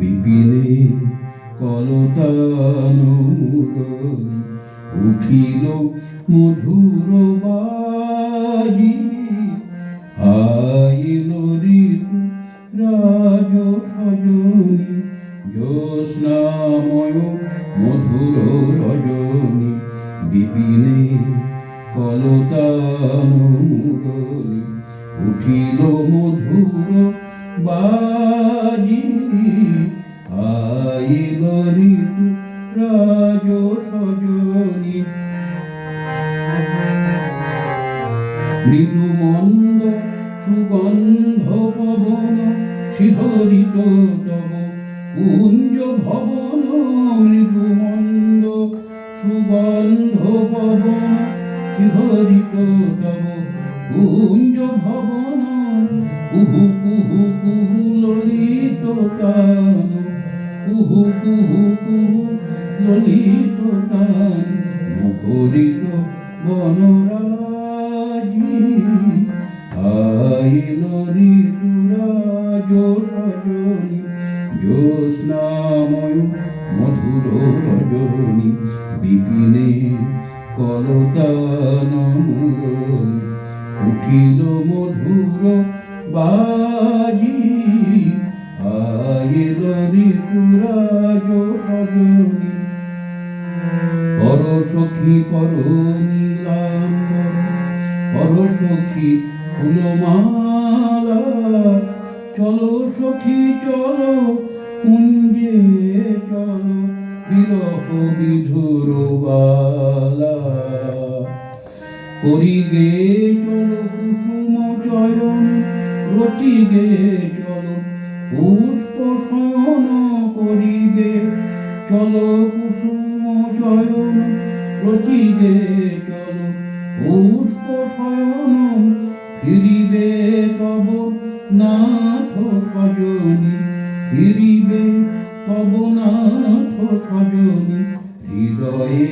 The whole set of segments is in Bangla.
বিপিনে কলতানুগণ উঠিল মধুর বাজি আইল ঋতু রাজ সজনী, জ্যোৎস্নাময় মধুর রজনী। বিপিনে কলতানুগণী উঠিল মধুর বাজি আইল ঋতু রাজ সজনী। মৃদু মন্দ সুগন্ধ পবন শিহরিত তব। কুঞ্জ ভবন মৃদু মন্দ সুগন্ধ পবন শিহরিত তব। কুঞ্জ ভবন কুহু কুহু কুহু ললিত তান কুহু কুহু কুহু, ললিত তান মুখরিত বনরাজি। আইল ঋতুরাজ সজনী জ্যোৎস্নাময় মধুর রজনী, বিপিনে কলতান মুরলী, উঠিল মধুর বাজি। সখী পর নীলাম্বর পর সখী ফুলমালা। চলো সখী, চলো, কুঞ্জে চলো, বিরহ বিধুর বালা। করি গে চলো কুসুম চয়ন রতি গে চলো, পুষ্প শয়ন করি গে। চলো গে চলো পুষ্প ফিরিবে তব, নাথ সজনী ফিরিবে তব, নাথ সজনী হৃদয়ে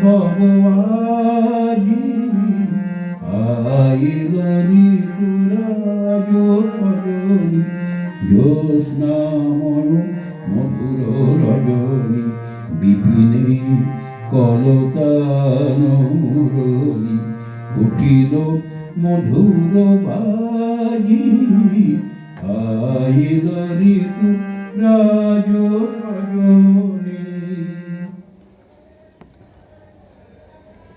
তব আজি আইল ঋতুরাজ সজনী জ্যোৎস্নাময় মধুর রজনী বিপিনে কলতান মুরলী উঠিল মধুর বাজি আইল ঋতু রাজ